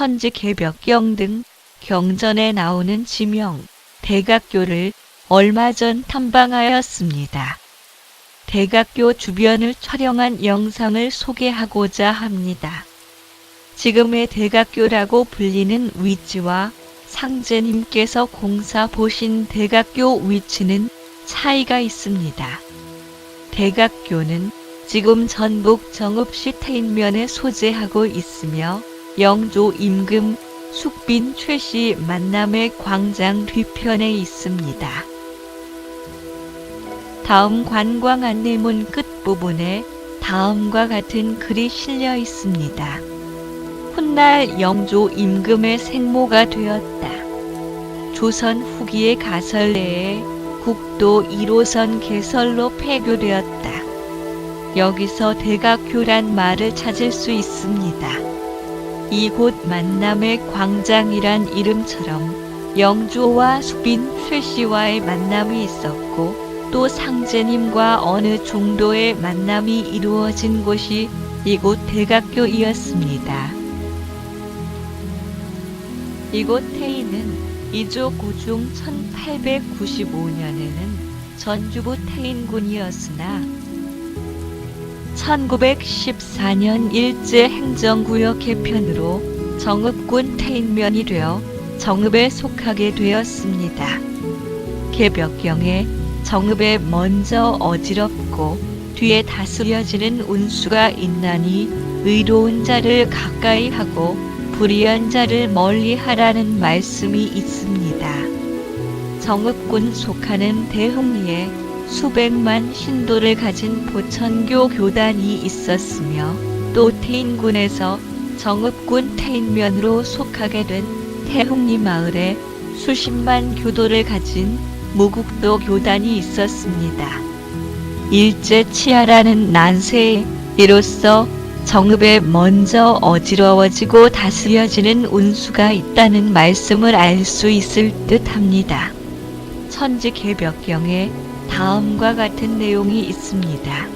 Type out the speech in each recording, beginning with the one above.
천지 개벽경 등 경전에 나오는 지명, 대각교를 얼마 전 탐방하였습니다. 대각교 주변을 촬영한 영상을 소개하고자 합니다. 지금의 대각교라고 불리는 위치와 상제님께서 공사 보신 대각교 위치는 차이가 있습니다. 대각교는 지금 전북 정읍시 태인면에 소재하고 있으며 영조 임금, 숙빈 최씨 만남의 광장 뒤편에 있습니다. 다음 관광 안내문 끝부분에 다음과 같은 글이 실려 있습니다. 훗날 영조 임금의 생모가 되었다. 조선 후기의 가설 내에 국도 1호선 개설로 폐교되었다. 여기서 대각교란 말을 찾을 수 있습니다. 이곳 만남의 광장이란 이름처럼 영조와 수빈 최씨와의 만남이 있었고 또 상제님과 어느 정도의 만남이 이루어진 곳이 이곳 대각교이었습니다. 이곳 태인은 이조 고중 1895년에는 전주부 태인군이었으나 1914년 일제 행정구역 개편으로 정읍군 태인면이 되어 정읍에 속하게 되었습니다. 개벽경에 정읍에 먼저 어지럽고 뒤에 다스려지는 운수가 있나니 의로운 자를 가까이 하고 불의한 자를 멀리 하라는 말씀이 있습니다. 정읍군 속하는 대흥리에 수백만 신도를 가진 보천교 교단이 있었으며 또 태인군에서 정읍군 태인면으로 속하게 된 태흥리 마을에 수십만 교도를 가진 무국도 교단이 있었습니다. 일제 치하라는 난세에 이로써 정읍에 먼저 어지러워지고 다스려지는 운수가 있다는 말씀을 알 수 있을 듯 합니다. 천지 개벽경에 다음과 같은 내용이 있습니다.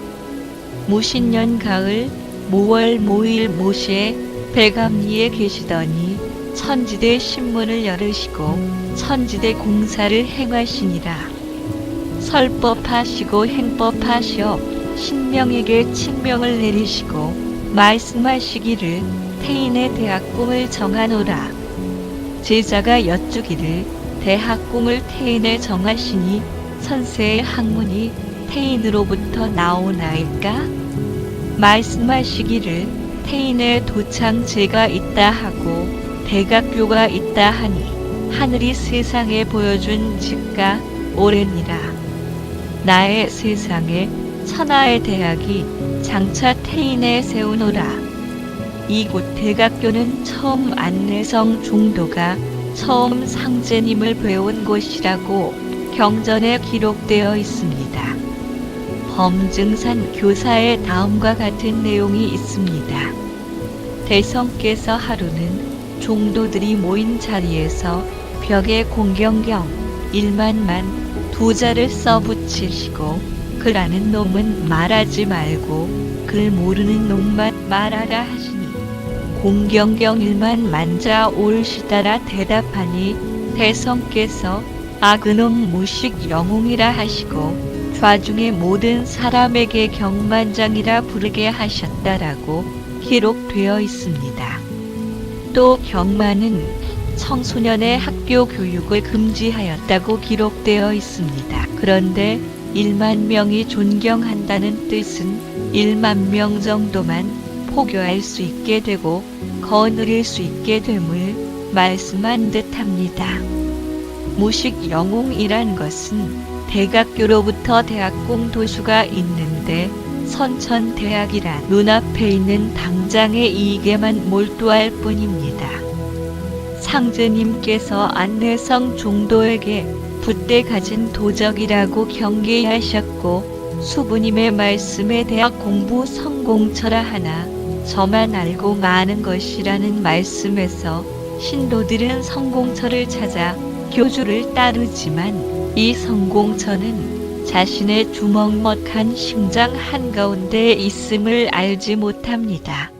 무신년 가을 모월 모일 모시에 백암리에 계시더니 천지대 신문을 열으시고 천지대 공사를 행하시니라. 설법하시고 행법하시어 신명에게 칙명을 내리시고 말씀하시기를 태인의 대학궁을 정하노라. 제자가 여쭈기를 대학궁을 태인에 정하시니 선세의 학문이 태인으로부터 나오나이까? 말씀하시기를 태인의 도창제가 있다 하고 대각교가 있다 하니 하늘이 세상에 보여준 직가 오랜이라. 나의 세상에 천하의 대학이 장차 태인에 세우노라. 이곳 대각교는 처음 안내성 중도가 처음 상제님을 배운 곳이라고 경전에 기록되어 있습니다. 범증산 교사의 다음과 같은 내용이 있습니다. 대성께서 하루는 종도들이 모인 자리에서 벽에 공경경 일만만 두 자를 써붙이시고 그라는 놈은 말하지 말고 글 모르는 놈만 말하라 하시니 공경경 일만 만자 올시다라 대답하니 대성께서 아 그놈 무식 영웅이라 하시고 좌중의 모든 사람에게 경만장이라 부르게 하셨다라고 기록되어 있습니다. 또 경만은 청소년의 학교 교육을 금지하였다고 기록되어 있습니다. 그런데 1만 명이 존경한다는 뜻은 1만 명 정도만 포교할 수 있게 되고 거느릴 수 있게 됨을 말씀한 듯합니다. 무식 영웅이란 것은 대각교로부터 대학공 도수가 있는데 선천대학이란 눈앞에 있는 당장의 이익에만 몰두할 뿐입니다. 상제님께서 안내성 종도에게 붓대 가진 도적이라고 경계하셨고 수부님의 말씀에 대학 공부 성공처라 하나 저만 알고 많은 것이라는 말씀에서 신도들은 성공처를 찾아 교주를 따르지만 이 성공처는 자신의 주먹먹한 심장 한가운데 있음을 알지 못합니다.